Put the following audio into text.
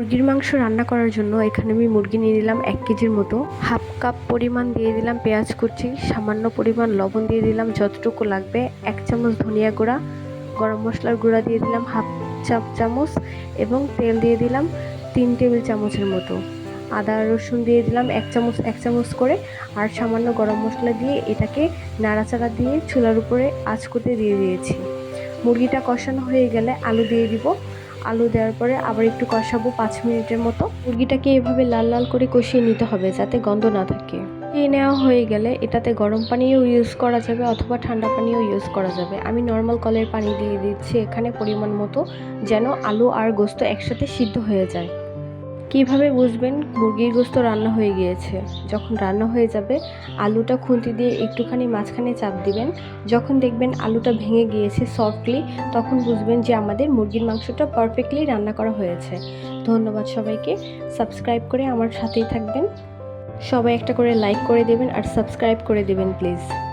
মুরগির মাংস রান্না করার জন্য এখানে আমি মুরগি নিয়ে নিলাম এক কেজির মতো। হাফ কাপ পরিমাণ দিয়ে দিলাম পেঁয়াজ কুচি, সামান্য পরিমাণ লবণ দিয়ে দিলাম যতটুকু লাগবে, এক চামচ ধনিয়া গুঁড়া, গরম মশলার গুঁড়া দিয়ে দিলাম হাফ চাপ চামচ এবং তেল দিয়ে দিলাম তিন টেবিল চামচের মতো। আদা, রসুন দিয়ে দিলাম এক চামচ এক চামচ করে আর সামান্য গরম মশলা দিয়ে এটাকে নাড়াচাড়া দিয়ে চুলার উপরে আঁচ করতে দিয়ে দিয়েছি। মুরগিটা কষানো হয়ে গেলে আলু দিয়ে দিব। আলু দেওয়ার পরে আবার একটু কষাবো পাঁচ মিনিটের মতো। মুরগিটাকে এভাবে লাল লাল করে কষিয়ে নিতে হবে যাতে গন্ধ না থাকে। এই নেওয়া হয়ে গেলে এটাতে গরম পানিও ইউজ করা যাবে অথবা ঠান্ডা পানিও ইউজ করা যাবে। আমি নর্মাল কলের পানি দিয়ে দিচ্ছি এখানে পরিমাণ মতো, যেন আলু আর গোস্ত একসাথে সিদ্ধ হয়ে যায়। কীভাবে বুঝবেন মুরগির গোস্ত রান্না হয়ে গিয়েছে? যখন রান্না হয়ে যাবে, আলুটা খুন্তি দিয়ে একটুখানি মাঝখানে চাপ দিবেন। যখন দেখবেন আলুটা ভেঙে গিয়েছে সফটলি তখন বুঝবেন যে আমাদের মুরগির মাংসটা পারফেক্টলি রান্না করা হয়েছে। ধন্যবাদ সবাইকে। সাবস্ক্রাইব করে আমার সাথেই থাকবেন। সবাই একটা করে লাইক করে দেবেন আর সাবস্ক্রাইব করে দেবেন প্লিজ